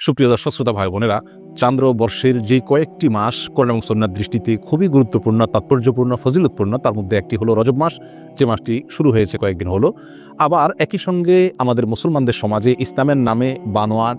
সুপ্রিয় দর্শক, শ্রোতা ভাই বোনেরা, চান্দ্র বর্ষের যে কয়েকটি মাস কর্ণ এবং সন্ন্যার দৃষ্টিতে খুবই গুরুত্বপূর্ণ, তাৎপর্যপূর্ণ, ফজিলতপূর্ণ, তার মধ্যে একটি হলো রজব মাস। যে মাসটি শুরু হয়েছে কয়েকদিন হলো। আবার একই সঙ্গে আমাদের মুসলমানদের সমাজে ইসলামের নামে বানোয়াট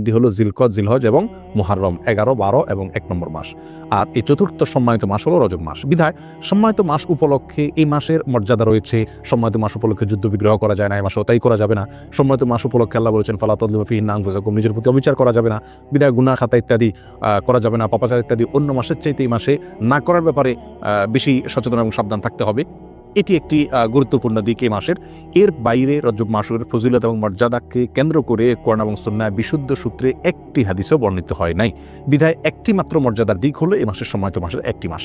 তিনটি হলো জিলকদ জিলহজ এবং মুহাররম, এগারো, বারো এবং এক নম্বর মাস। আর এই চতুর্থ সম্মানিত মাস হলো রজব মাস। বিধায় সম্মানিত মাস উপলক্ষে এই মাসের মর্যাদা রয়েছে। সম্মানিত মাস উপলক্ষে যুদ্ধ বিগ্রহ করা যায় না, এই মাসেও তাই করা যাবে না। সম্মানিত মাস উপলক্ষে আল্লাহ বলেছেন ফালাতফি নাংফুজাকুম নিজের প্রতি অবিচার করা যাবে না। বিধায় গুনা খাতা ইত্যাদি করা যাবে না। পাপাচার ইত্যাদি অন্য মাসের চাইতে এই মাসে না করার ব্যাপারে বেশি সচেতন এবং সাবধান থাকতে হবে। এটি একটি গুরুত্বপূর্ণ দিক এই মাসের। এর বাইরে রজব মাসের ফজিলত এবং মর্যাদাকে কেন্দ্র করে কোরআন এবং সন্ন্যায় বিশুদ্ধ সূত্রে একটি হাদিসও বর্ণিত হয় নাই। বিধায় একটি মাত্র মর্যাদার দিক হলো এই মাসের সময়ত মাসের একটি মাস।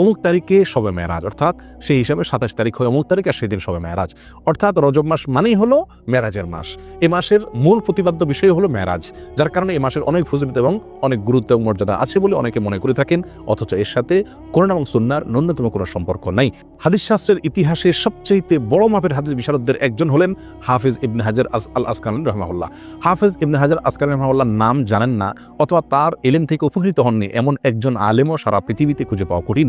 অমুক তারিখে সবে মেরাজ অর্থাৎ সেই হিসাবে সাতাশ তারিখ হয় অমুক তারিখ আর সেদিন সবে মেরাজ অর্থাৎ রজব মাস মানেই হলো মেরাজের মাস। এ মাসের মূল প্রতিপাদ্য বিষয় হলো মেরাজ যার কারণে এই মাসের অনেক ফজিলত এবং অনেক গুরুত্ব এবং মর্যাদা আছে বলে অনেকে মনে করে থাকেন, অথচ এর সাথে করোনা এবং সুন্নার ন্যূনতম কোনো সম্পর্ক নাই। হাদিস শাস্ত্রের ইতিহাসে সবচেয়ে বড় মাপের হাদিস বিশারদদের একজন হলেন হাফিজ ইবনে হাজার আস আল আসকান রহমাউল্লাহ হাফিজ ইবনে হাজার আসকান রহমাউল্লাহ নাম জানেন না, অথবা তার এলেম থেকে উপকৃত হননি এমন একজন আলেমও সারা পৃথিবীতে খুঁজে পাওয়া কঠিন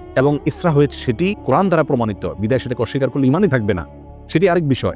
এবং ইসরা হয়েছে সেটি কোরআন দ্বারা প্রমাণিত। বিদায় সেটাকে অস্বীকার করলে ইমানই থাকবে না। সেটি আরেক বিষয়।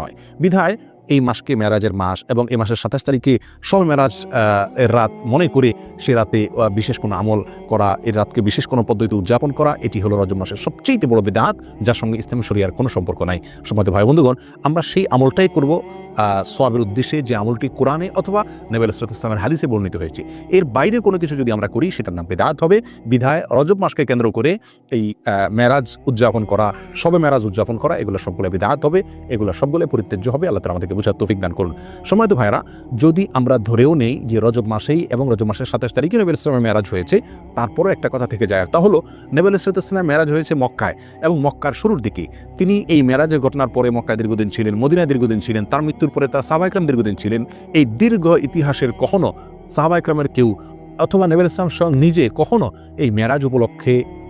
নয়। বিধায় এই মাসকে মেরাজের মাস এবং এই মাসের সাতাশ তারিখে সব মেরাজ এর রাত মনে করে সে রাতে বিশেষ কোনো আমল করা, এই রাতকে বিশেষ কোনো পদ্ধতিতে উদযাপন করা, এটি হলো রজব মাসের সবচেয়ে বড় বেদাত, যার সঙ্গে ইসলামী শরিয়ার কোনো সম্পর্ক নাই। সময় ভাই বন্ধুগণ, আমরা সেই আমলটাই করব সোয়াবের উদ্দেশ্যে যে আমলটি কোরআনে অথবা নেবেল ইসলামের হাদিসে বর্ণিত হয়েছে। এর বাইরে কোনো কিছু যদি আমরা করি, সেটার নাম বেদাত হবে। বিধায় রজব মাসকে কেন্দ্র করে এই মেরাজ উদযাপন করা, সবে মেরাজ উদযাপন করা, এগুলো সবগুলো বেদাত হবে, এগুলো সবগুলো পরিত্যাজ্য হবে, আল্লাহ আমাদেরকে বোঝার তৌফিক দান করুন। সময় তো ভাইরা যদি আমরা ধরেও নেই যে রজব মাসেই এবং রজব মাসের সাতাশ তারিখে নবেল ইসলামের মেরাজ হয়েছে, তারপরও একটা কথা থেকে যায় তা হলো, নেবেল ইসলামের মেরাজ হয়েছে মক্কায় এবং মক্কার শুরুর দিকে। তিনি এই মেরাজের ঘটনার পরে মক্কায় দীর্ঘদিন ছিলেন, মদিনায় দীর্ঘদিন ছিলেন, তার মৃত্যুর পরে তার সাহাবাইকরাম দীর্ঘদিন ছিলেন। এই দীর্ঘ ইতিহাসের কখনো সাহাবাইকরামের কেউ অথবা নেবেল ইসলাম স্বয়ং নিজে কখনো এই মেরাজ উপলক্ষে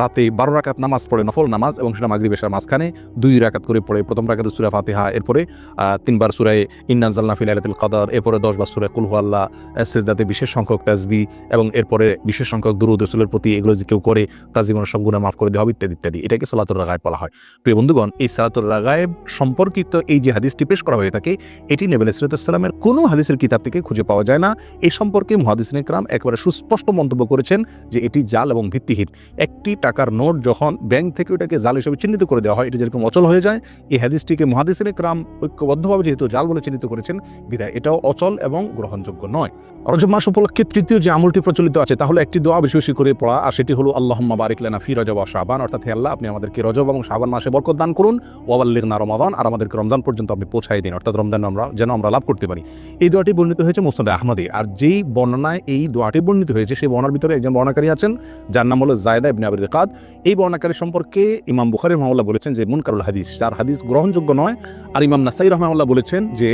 রাতে বারো রাকাত নামাজ পড়ে নফল নামাজ এবং সেটা মাগরিব এশার মাঝখানে দুই রাকাত করে পড়ে। প্রথম রাকাতে সুরা ফাতিহা, এরপরে তিনবার সুরায় ইন্নাজাল্লা ফিল আলাতুল কাদার, এরপরে দশবার সুরায় কুলহু আল্লাহ সেজদাতে বিশেষ সংখ্যক তাজবি এবং এরপরে বিশেষ সংখ্যক দুরুদ রসুলের প্রতি এগুলো যে কেউ করে, তার জীবনের সব মাফ করে দেওয়া হবে, ইত্যাদি ইত্যাদি। এটাকে সালাতুর রাগায় বলা হয়। প্রিয় বন্ধুগণ, এই সালাতুর রাগায়েব সম্পর্কিত এই যে হাদিসটি পেশ করা হয়ে থাকে, এটি নেবেল ইসরাতামের কোনো হাদিসের কিতাব থেকে খুঁজে পাওয়া যায় না। এই সম্পর্কে মহাদিস ইকরাম একেবারে সুস্পষ্ট মন্তব্য করেছেন যে এটি জাল এবং ভিত্তিহীন। একটি টাকার নোট যখন ব্যাংক থেকে ওটাকে জাল হিসেবে চিহ্নিত করে দেওয়া হয়, এটি যেরকম অচল হয়ে যায়, এই হাদিসটিকে মহাদিসিন ক্রাম ঐক্যবদ্ধভাবে যেহেতু জাল বলে চিহ্নিত করেছেন বিদায় এটাও অচল এবং গ্রহণযোগ্য নয়। রজব মাস উপলক্ষে তৃতীয় যে আমলটি প্রচলিত আছে তাহলে একটি দোয়া বেশি বেশি করে পড়া, আর সেটি হলো, আল্লাহম্মা বারিক লেনা ফি রজব শাবান অর্থাৎ হে আল্লাহ, আপনি আমাদেরকে রজব এবং শাবান মাসে বরকত দান করুন ওয়াল্লিগ না রমাদান আর আমাদেরকে রমজান পর্যন্ত আপনি পৌঁছাই দিন, অর্থাৎ রমজান আমরা যেন আমরা লাভ করতে পারি। এই দোয়াটি বর্ণিত হয়েছে মুস্তাদ আহমদে, আর যেই বর্ণনায় এই দোয়াটি বর্ণিত হয়েছে, সেই বর্ণার ভিতরে একজন বর্ণাকারী আছেন, যার নাম হলো জায়দা ইবনে আবির কাদ এই বর্ণাকারী সম্পর্কে ইমাম বুখারি রহমাল্লাহ বলেছেন যে মুনকারুল হাদিস তার হাদিস গ্রহণযোগ্য নয়, আর ইমাম নাসাই রহমাল্লাহ বলেছেন যে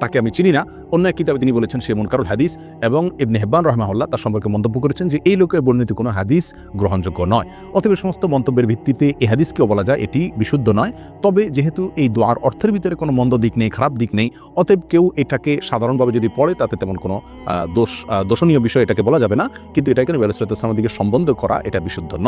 তাকে আমি চিনি না। অন্য এক কিতাবে তিনি বলেছেন সে মুনকারুল হাদিস এবং ইবনে হেব্বান রহমাউল্লাহ তার সম্পর্কে মন্তব্য করেছেন যে, এই লোকের বর্ণিত কোনো হাদিস গ্রহণযোগ্য নয়। অতএব সমস্ত মন্তব্যের ভিত্তিতে এই হাদিসকেও বলা যায় এটি বিশুদ্ধ নয়। তবে যেহেতু এই দোয়ার অর্থের ভিতরে কোনো মন্দ দিক নেই, খারাপ দিক নেই, অতএব কেউ এটাকে সাধারণভাবে যদি পড়ে, তাতে তেমন কোনো দোষ দোষণীয় বিষয় এটাকে বলা যাবে না। কিন্তু এটাকে নবী আলাইহিস দিকে সম্বন্ধ করা এটা বিশুদ্ধ নয়।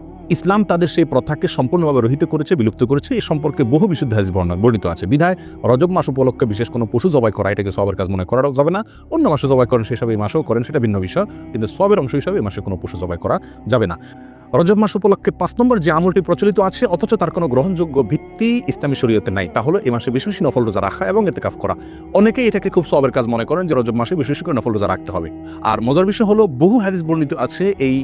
ইসলাম তাদের সেই প্রথাকে সম্পূর্ণভাবে রহিত করেছে, বিলুপ্ত করেছে। এই সম্পর্কে বহু বিশুদ্ধ হাদিস বর্ণনা, বর্ণিত আছে। বিধায় রজব মাস উপলক্ষে বিশেষ কোনো পশু জবাই করা, এটাকে সবের কাজ মনে করা যাবে না। অন্য মাসে জবাই করেন, সেই হিসাবে এই মাসেও করেন, সেটা ভিন্ন বিষয়। কিন্তু সবের অংশ হিসাবে এই মাসে কোনো পশু জবাই করা যাবে না। রজব মাস উপলক্ষে পাঁচ নম্বর যে আমলটি প্রচলিত আছে, অথচ তার কোনো গ্রহণযোগ্য ভিত্তি ইসলামী শরীয়তে নাই। তাহলে এই মাসে বেশি বেশি নফল রোজা রাখা এবং এতে কাফ করা। অনেকেই এটাকে খুব সবের কাজ মনে করেন যে রজব মাসে বেশি বেশি করে নফল রোজা রাখতে হবে। আর মজার বিষয় হলো, বহু হাদিস বর্ণিত আছে এই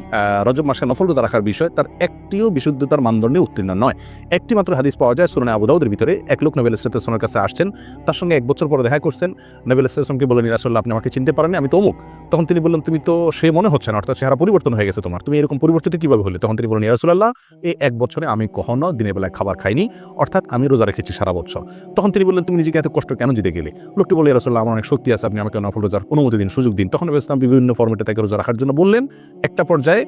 রজব মাসে নফল রোজা রাখার বিষয়, তার একটিও বিশুদ্ধতার মানদণ্ডে উত্তীর্ণ নয়। একটি মাত্র হাদিস পাওয়া যায়, সুরানে আবুদাউদের ভিতরে। এক লোক নবেল ইসলামের কাছে আসছেন, তার সঙ্গে এক বছর পরে দেখা করছেন। নবেল ইসলামকে বলেন রাসুল্লাহ আপনি আমাকে চিনতে পারেন আমি তো অমুক। তখন তিনি বললেন, তুমি তো সে মনে হচ্ছে না, অর্থাৎ চেহারা পরিবর্তন হয়ে গেছে তোমার। তুমি এরকম পরিবর্তিত কীভাবে হলে? তখন তিনি বলেন রাসুল্লাহ এই এক বছরে আমি কখনো দিনের বেলায় খাবার খাইনি, অর্থাৎ আমি রোজা রেখেছি সারা বছর। তখন তিনি বললেন, তুমি নিজেকে এত কষ্ট কেন দিতে গেলে? লোকটি বলে রাসুল্লাহ আমার অনেক শক্তি আছে, আপনি আমাকে নফল রোজার অনুমতি দিন, সুযোগ দিন। তখন নবী ইসলাম বিভিন্ন ফর্মেটে তাকে রোজা রাখার জন্য বললেন। একটা পর্যায়ে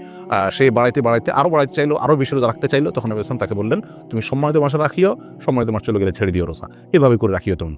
সে বাড়াইতে বাড়াইতে আরও বাড়াইতে চাইলো আরও বেশি রোজা রাখতে চাইলো, তখন নবী ইসলাম তাকে বললেন, তুমি সম্মানিত মাসে রাখিও, সম্মানিত মাস চলে গেলে ছেড়ে দিও রোজা। এভাবে করে রাখিও তুমি।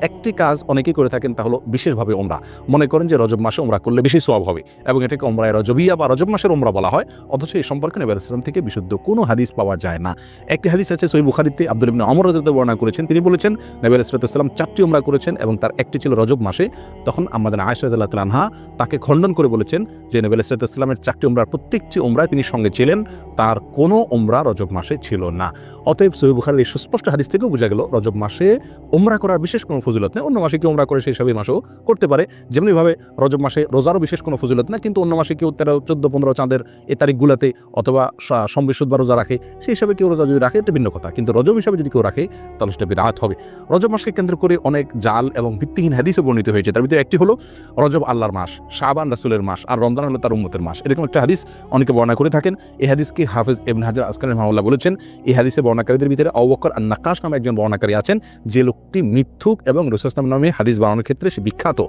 একটি কাজ অনেকেই করে থাকেন তা হলো বিশেষভাবে ওমরা। মনে করেন যে রজব মাসে ওমরা করলে বেশি সওয়াব হবে এবং এটাকে ওমরায় রজবিয়া বা রজব মাসের ওমরা বলা হয়, অথচ এই সম্পর্কে নবী আলাইহিস থেকে বিশুদ্ধ কোনো হাদিস পাওয়া যায় না। একটি হাদিস আছে সই বুখারিতে আব্দুল ইবনে অমর বর্ণনা করেছেন। তিনি বলেছেন, নবী আলাইহিস চারটি ওমরা করেছেন এবং তার একটি ছিল রজব মাসে। তখন আমাদের তাআলা আনহা তাকে খণ্ডন করে বলেছেন যে নবী সালামের চারটি ওমরার প্রত্যেকটি ওমরায় তিনি সঙ্গে ছিলেন, তার কোনো ওমরা রজব মাসে ছিল না। অতএব সহি বুখারের সুস্পষ্ট হাদিস থেকেও বোঝা গেল, রজব মাসে ওমরা করার বিশেষ কোনো ফজিলত নেই। অন্য মাসে কেউ ওমরা করে সেই সবই মাসেও করতে পারে। যেমনিভাবে রজব মাসে রোজারও বিশেষ কোনো ফজিলত না কিন্তু অন্য মাসে কেউ তেরো, চোদ্দ, পনেরো চাঁদের এই তারিখগুলোতে অথবা সম্বিশুদ্ধ রোজা রাখে, সেই হিসাবে কেউ রোজা যদি রাখে, এটা ভিন্ন কথা। কিন্তু রজব হিসাবে যদি কেউ রাখে, তাহলে সেটা বিরাট হবে। রজব মাসকে কেন্দ্র করে অনেক জাল এবং ভিত্তিহীন হাদিসও বর্ণিত হয়েছে। তার ভিতরে একটি হলো রজব আল্লাহর মাস, শাবান রাসুলের মাস আর রমজান হলো তার উম্মতের মাস। এরকম একটা হাদিস অনেকে বর্ণনা করে থাকেন। এই হাদিসকে হাফেজ এবন হাজার আসকানের মামলা বলেছেন। এই হাদিসে বর্ণাকারীদের ভিতরে অবকর আর নাকাশ নামে একজন বর্ণাকারী আছেন। যে লোকটি মিথ্যুক এবং রসুলাম নামে হাদিস বানানোর ক্ষেত্রে সে বিখ্যাত।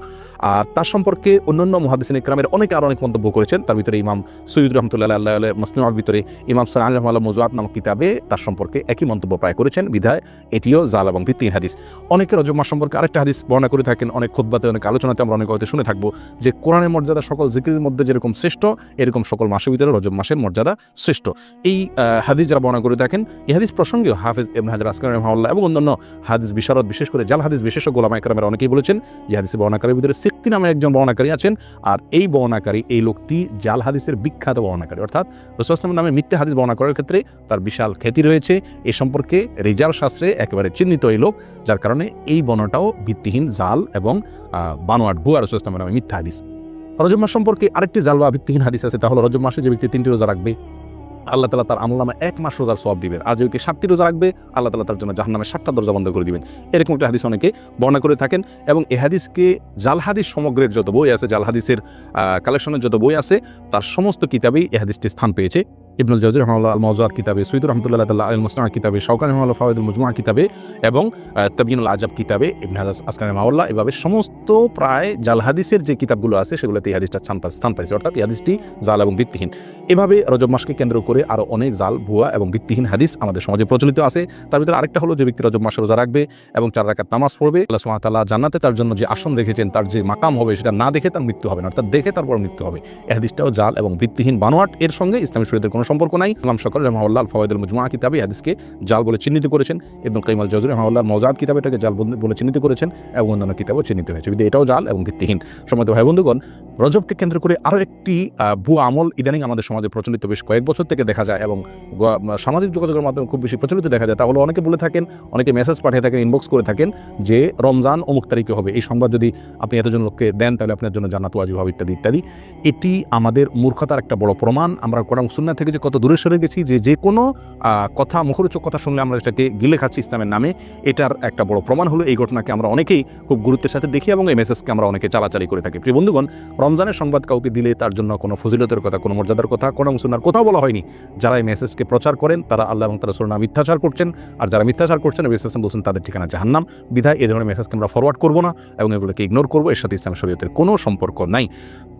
আর তার সম্পর্কে অন্যান্য মহাদিসিন ইকরামের অনেকে আরও অনেক মন্তব্য করেছেন। তার ভিতরে ইমাম সৈয়দ রহমতুল্লাহ আল্লাহ আল্লাহ মুসলিমার ভিতরে ইমাম সালাম রহমাল্লাহ মজুয়াত নামক কিতাবে তার সম্পর্কে একই মন্তব্য প্রায় করেছেন। বিধায় এটিও জাল এবং ভিত্তিহীন হাদিস। অনেকে রজব মাস সম্পর্কে আরেকটা হাদিস বর্ণনা করে থাকেন। অনেক খোদ্বাতে অনেক আলোচনাতে আমরা অনেক হয়তো শুনে থাকব যে কোরআনের মর্যাদা সকল জিকিরের মধ্যে যেরকম শ্রেষ্ঠ, এরকম সকল মাসের ভিতরে রজব মাসের মর্যাদা শ্রেষ্ঠ। এই হাদিস যারা বর্ণনা করে থাকেন, এই হাদিস প্রসঙ্গেও হাফিজ এমন হাজার আসকান রহমাল্লাহ এবং অন্যান্য হাদিস, বিশারদ বিশেষ করে জাল হাদিস বিশেষজ্ঞ ওলামা একরামের অনেকেই বলেছেন, যে হাদিসের বর্ণাকারীর ভিতরে সিক্তি নামে একজন বর্ণাকারী আছেন, আর এই বর্ণাকারী, এই লোকটি জাল হাদিসের বিখ্যাত বর্ণাকারী। অর্থাৎ রসুলাম নামে মিথ্যা হাদিস বর্ণনা করার ক্ষেত্রে তার বিশাল খ্যাতি রয়েছে। এ সম্পর্কে রেজাল শাস্ত্রে একেবারে চিহ্নিত এই লোক, যার কারণে এই বর্ণটাও ভিত্তিহীন জাল এবং বানোয়াট ভুয়া রসুলাম নামে মিথ্যা হাদিস। রজব মাস সম্পর্কে আরেকটি জাল বা ভিত্তিহীন হাদিস আছে তাহলে রজব মাসে যে ব্যক্তি তিনটি রোজা রাখবে আল্লাহ তালা তার আমল নামে এক মাস রোজার সব দিবেন। আর যে ব্যক্তি ষাটটি রোজা রাখবে, আল্লাহ তালা তার জন্য জাহান নামে ষাটটা দরজা বন্ধ করে দিবেন। এরকম একটা হাদিস অনেকে বর্ণনা করে থাকেন এবং এ হাদিসকে জাল হাদিস সমগ্রের যত বই আছে জাল হাদিসের কালেকশনের যত বই আছে, তার সমস্ত কিতাবেই এ হাদিসটি স্থান পেয়েছে। ইবনুল রহমাল্লাহ আল মজাদ কিতাবে সৈয়দ রহমতুল্লাহ তাল্লাহ আল মুসনা কিতাবে শৌকান রহমাল্লাহ ফাওয়াদুল মুজমা কিতাবে এবং তবিনুল আজাব কিতাবে, ইবনে হাজাজ আসকান মাওয়াল্লাহ এভাবে সমস্ত প্রায় জাল হাদিসের যে কিতাবগুলো আছে, সেগুলোতে এই হাদিসটা স্থান পাইছে অর্থাৎ এই হাদিসটি জাল এবং ভিত্তিহীন। এভাবে রজব মাসকে কেন্দ্র করে আরও অনেক জাল, ভুয়া এবং ভিত্তিহীন হাদিস আমাদের সমাজে প্রচলিত আছে। তার ভিতরে আরেকটা হলো যে ব্যক্তি রজব মাসে রোজা রাখবে এবং চার রাকাত নামাজ পড়বে, আল্লাহ তাআলা জান্নাতে তার জন্য যে আসন রেখেছেন, তার যে মাকাম হবে, সেটা না দেখে তার মৃত্যু হবে না। অর্থাৎ দেখে তারপর মৃত্যু হবে। এই হাদিসটাও জাল এবং ভিত্তিহীন বানোয়াট। এর সঙ্গে ইসলামী শরীয়তের কোনো সম্পর্ক নাই। ইসলাম সকল রহমাউল্লাহ ফওয়াইদুল মুজমা কিতাবে হাদিসকে জাল বলে চিহ্নিত করেছেন এবং কাইমাল জাজুর রহমাউল্লাহ মজাদ কিতাবে এটাকে জাল বলে- চিহ্নিত করেছেন এবং অন্যান্য কিতাবও চিহ্নিত হয়েছে। কিন্তু এটাও জাল এবং ভিত্তিহীন। সময় ভাই বন্ধুগণ, রজবকে কেন্দ্র করে আরও একটি ভুয়া আমল ইদানিং আমাদের সমাজে প্রচলিত বেশ কয়েক বছর থেকে দেখা যায় এবং সামাজিক যোগাযোগের মাধ্যমে খুব বেশি প্রচলিত দেখা যায়। তাহলে অনেকে বলে থাকেন, অনেকে মেসেজ পাঠিয়ে থাকেন ইনবক্স করে থাকেন যে রমজান অমুক তারিখে হবে। এই সংবাদ যদি আপনি এতজন লোককে দেন, তাহলে আপনার জন্য জান্নাত, ওয়াজিব হবে ইত্যাদি ইত্যাদি। এটি আমাদের মূর্খতার একটা বড় প্রমাণ। আমরা কোরআন সুন্নাহ থেকে যে কত দূরে সরে গেছি, যে যে কোনো কথা, মুখরোচক কথা শুনলে আমরা এটাকে গিলে খাচ্ছি ইসলামের নামে, এটার একটা বড় প্রমাণ হলো এই ঘটনাকে আমরা অনেকেই খুব গুরুত্বের সাথে দেখি এবং এই মেসেজকে আমরা অনেকে চালাচালি করে থাকি। প্রিয় বন্ধুগণ, রমজানের সংবাদ কাউকে দিলে তার জন্য কোনো ফজিলতের কথা, কোনো মর্যাদার কথা, কোনো সুনার কোথাও বলা হয়নি। যারা এই মেসেজকে প্রচার করেন, তারা আল্লাহ এবং তারা সুরনা মিথ্যাচার করছেন, আর যারা মিথ্যাচার করছেন, নবী ইসলাম বলছেন তাদের ঠিকানা জাহান্নাম। বিধায় এই ধরনের মেসেজকে আমরা ফরওয়ার্ড করব না এবং এগুলোকে ইগনোর করব, এর সাথে ইসলাম শরীয়তের কোনো সম্পর্ক নাই।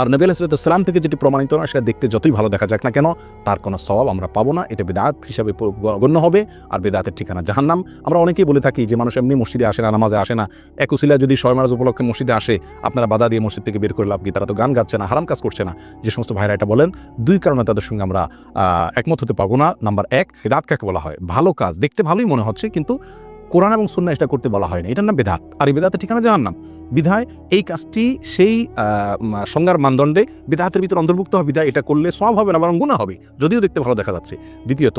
আর নবী আলাইসালাম থেকে যেটি প্রমাণিত নয় সেটা দেখতে যতই ভালো দেখা যাক না কেন, তার কোনো স্বভাব আমরা পাবো না। এটা বেদাত হিসাবে গণ্য হবে, আর বেদাতের ঠিকানা জাহান্নাম। আমরা অনেকেই বলে থাকি যে মানুষ এমনি মসজিদে আসে না, নামাজে আসে না। এক একুশিলা যদি মাস উপলক্ষে মসজিদে আসে, আপনারা বাধা দিয়ে মসজিদ থেকে বের করে লাভ কি? তারা তো গান গাচ্ছে না, হারাম কাজ করছে না। যে সমস্ত ভাইরা এটা বলেন, দুই কারণে তাদের সঙ্গে আমরা একমত হতে পারব না। নাম্বার এক বেদাত কাকে বলা হয় ভালো কাজ। দেখতে ভালোই মনে হচ্ছে, কিন্তু কোরআন এবং সুন্না এটা করতে বলা হয়নি। এটার নাম বেদাত। আর এই বেদাতের ঠিকানা জানার নাম বিধায় এই কাজটি সেই সংজ্ঞার মানদণ্ডে বিধাতের ভিতরে অন্তর্ভুক্ত হবে। বিধায় এটা করলে সব হবে না, বরং গুণা হবে। যদিও দেখতে ভালো দেখা যাচ্ছে। দ্বিতীয়ত